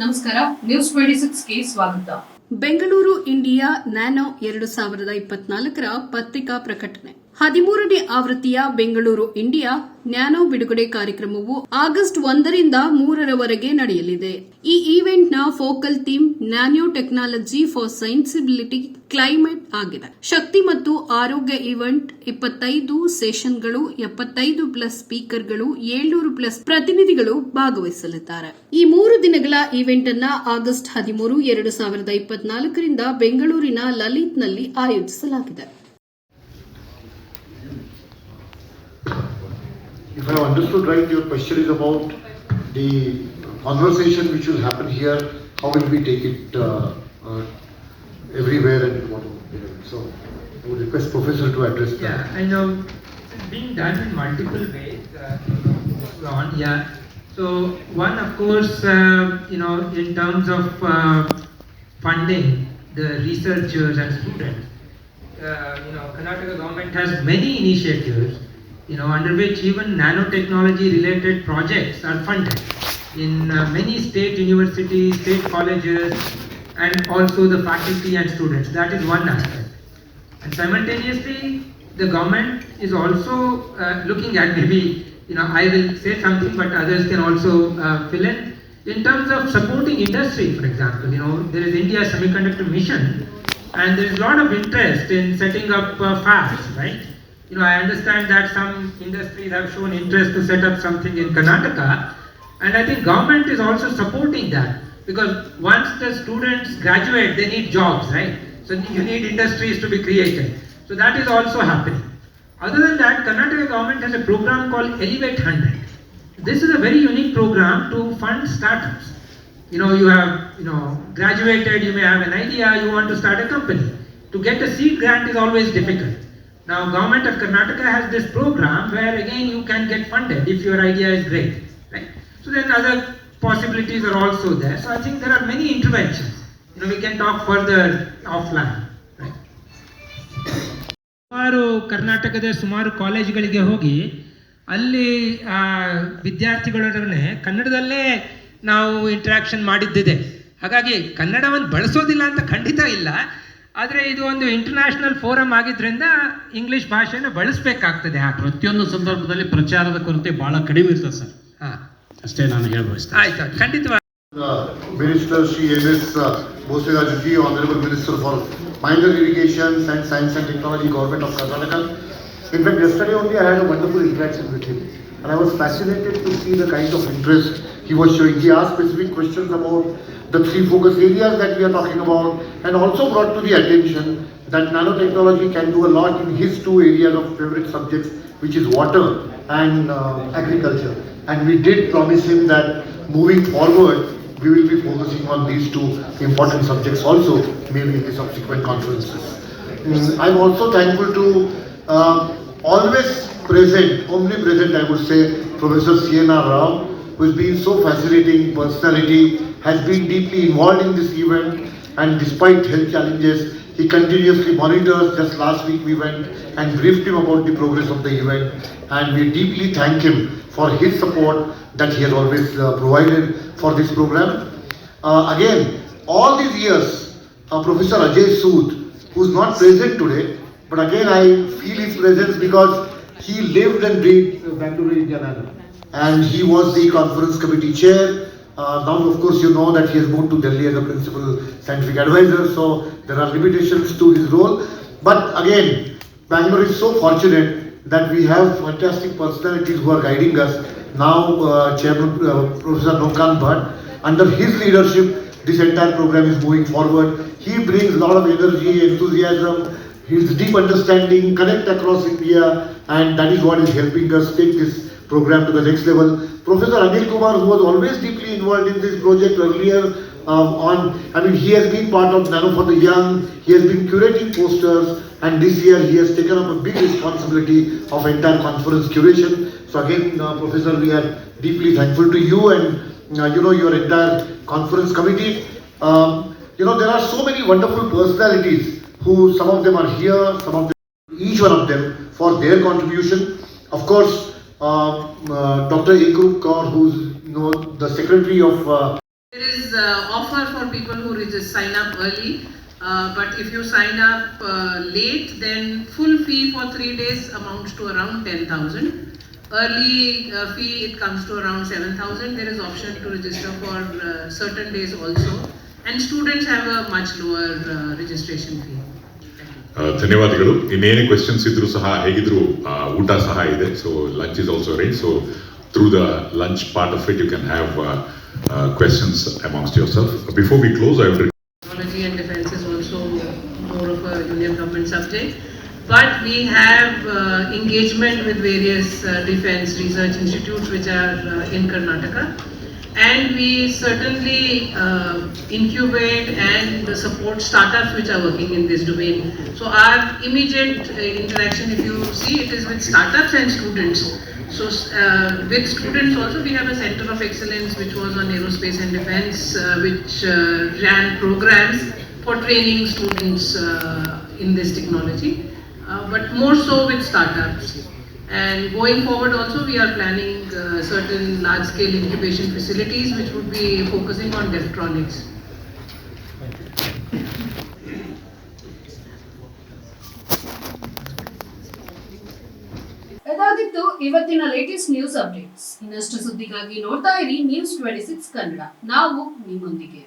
ನಮಸ್ಕಾರ news twenty ಸಿಕ್ಸ್ಗೆ ಸ್ವಾಗತ. Bengaluru India nano ಎರಡು ಸಾವಿರದ ಇಪ್ಪತ್ನಾಲ್ಕರ ಪತ್ರಿಕಾ ಪ್ರಕಟಣೆ. ಹದಿಮೂರನೇ ಆವೃತ್ತಿಯ ಬೆಂಗಳೂರು ಇಂಡಿಯಾ ನ್ಯಾನೋ ಬಿಡುಗಡೆ ಕಾರ್ಯಕ್ರಮವು ಆಗಸ್ಟ್ ಒಂದರಿಂದ ಮೂರರವರೆಗೆ ನಡೆಯಲಿದೆ. ಈ ಈವೆಂಟ್ನ focal theme nanotechnology for sustainability climate ಆಗಿದೆ. ಶಕ್ತಿ ಮತ್ತು ಆರೋಗ್ಯ ಈವೆಂಟ್ ಇಪ್ಪತ್ತೈದು ಸೆಷನ್ಗಳು, ಎಪ್ಪತ್ತೈದು ಪ್ಲಸ್ ಸ್ಪೀಕರ್ಗಳು, ಏಳ್ನೂರು ಪ್ಲಸ್ ಪ್ರತಿನಿಧಿಗಳು ಭಾಗವಹಿಸಲಿದ್ದಾರೆ. ಈ ಮೂರು ದಿನಗಳ ಈವೆಂಟ್ ಅನ್ನ ಆಗಸ್ಟ್ ಹದಿಮೂರು, ಎರಡು ಸಾವಿರದ ಇಪ್ಪತ್ನಾಲ್ಕರಿಂದ ಬೆಂಗಳೂರಿನ ಲಲಿತ್ನಲ್ಲಿ ಆಯೋಜಿಸಲಾಗಿದೆ. If I understood right, your question is about the conversation which will happen here, how will we take it uh, uh, everywhere and what will be So I would request Professor to address that. Yeah, I know it's being done in multiple ways. Uh, on, yeah. So one, of course, uh, you know, in terms of uh, funding the researchers and students, uh, you know, Karnataka government has many initiatives, you know, under which even nanotechnology-related projects are funded in uh, many state universities, state colleges, and also the faculty and students. That is one aspect. And simultaneously, the government is also uh, looking at maybe, you know, I will say something, but others can also uh, fill in. In terms of supporting industry, for example, you know, there is India Semiconductor Mission, and there is a lot of interest in setting up uh, fabs, right? You know, I understand that some industries have shown interest to set up something in Karnataka, and I think government is also supporting that because once the students graduate, they need jobs, right? So you need industries to be created. So that is also happening. Other than that, Karnataka government has a program called Elevate 100. This is a very unique program to fund startups. You know, you have, you know, graduated, you may have an idea, you want to start a company. To get a seed grant is always difficult. Now, government of Karnataka has this program where again you can get funded if your idea is great, right? So then other possibilities are also there. So I think there are many interventions. You know, we can talk further offline? ಸುಮಾರು ಕರ್ನಾಟಕದ ಸುಮಾರು ಕಾಲೇಜುಗಳಿಗೆ ಹೋಗಿ ಅಲ್ಲಿ ವಿದ್ಯಾರ್ಥಿಗಳೊಡನೆ ಕನ್ನಡದಲ್ಲೇ ನಾವು interaction ಮಾಡಿದ್ದಿದೆ ಹಾಗಾಗಿ ಕನ್ನಡವನ್ನು ಬಳಸೋದಿಲ್ಲ ಅಂತ ಖಂಡಿತ ಇಲ್ಲ ಆದರೆ ಇದು ಒಂದು ಇಂಟರ್ನ್ಯಾಷನಲ್ ಫೋರಮ್ ಆಗಿದ್ದರಿಂದ ಇಂಗ್ಲೀಷ್ ಭಾಷೆಯನ್ನು ಬಳಸಬೇಕಾಗ್ತದೆ ಯಾಕೆ ಪ್ರತಿಯೊಂದು ಸಂದರ್ಭದಲ್ಲಿ ಪ್ರಚಾರದ ಕೊರತೆ ಭಾಳ ಕಡಿಮೆ ಇರ್ತದೆ ಸರ್. ಹಾಂ. ಅಷ್ಟೇ ನಾನು ಹೇಳ್ಬೋದು ಆಯ್ತು ಖಂಡಿತವಾಗಿ signs of to the kind of interest he was showing. He asked specific questions about the three focus areas that we are talking about and also brought to the attention that nanotechnology can do a lot in his two areas of favorite subjects, which is water and uh, agriculture. And we did promise him that moving forward, we will be focusing on these two important subjects also, maybe in the subsequent conferences. Mm, I'm also thankful to uh, always present, omnipresent, I would say, Professor C.N.R. Rao, who has been so fascinating personality, has been deeply involved in this event, and despite health challenges, he continuously monitors. Just last week we went and briefed him about the progress of the event, and we deeply thank him for his support that he has always uh, provided for this program. Uh, again, all these years, uh, Professor Ajay Sood, who is not present today, but again I feel his presence because he lived and breathed Bangalore, Indiana. And he was the conference committee chair. Uh, now, of course, you know that he has moved to Delhi as a principal scientific advisor, so there are limitations to his role. But again, Bangalore is so fortunate that we have fantastic personalities who are guiding us. Now, uh, Chairman uh, Professor Nokan Bhatt, under his leadership, this entire program is moving forward. He brings a lot of energy, enthusiasm, his deep understanding, connect across India, and that is what is helping us take this program to the next level. Professor Anil Kumar, who was always deeply involved in this project earlier, um, on, I mean, he has been part of Nano for the Young, he has been curating posters, and this year he has taken up a big responsibility of entire conference curation. So again, uh, Professor, we are deeply thankful to you and, uh, you know, your entire conference committee. Um, you know, there are so many wonderful personalities who, some of them are here, some of them, each one of them for their contribution. Of course, Dr. Ekrup Kaur, who's, you know, the secretary of uh, There is uh, offer for people who sign up early, uh, but if you sign up uh, late, then full fee for three days amounts to around ten thousand. Early uh, fee, it comes to around seven thousand. There is option to register for uh, certain days also. And students have a much lower uh, registration fee. ಧನ್ಯವಾದಗಳು ಇನ್ನೇನೇ questions ಇದ್ರು ಸಹ ಹೇಗಿದ್ರು ಊಟ ಸಹ ಇದೆ so lunch is also right so through the lunch part of it you can have questions amongst yourself before we close I will. But we have uh, engagement with various uh, defense research institutes which are uh, in Karnataka. And we certainly uh, incubate and support startups which are working in this domain. So our immediate uh, interaction, if you see, it is with startups and students. So uh, with students also, we have a center of excellence which was on aerospace and defense, uh, which uh, ran programs for training students uh, in this technology, uh, but more so with startups. And going forward also, we are planning uh, certain large-scale incubation facilities which would be focusing on electronics. ಇದಾಗಿತ್ತು ಇವತ್ತಿನ latest news updates ಇನ್ನಷ್ಟು ಸುದ್ದಿಗಾಗಿ ನೋಡ್ತಾ ಇರಿ news twenty six Kannada ನಾವು ನಿಮ್ಮೊಂದಿಗೆ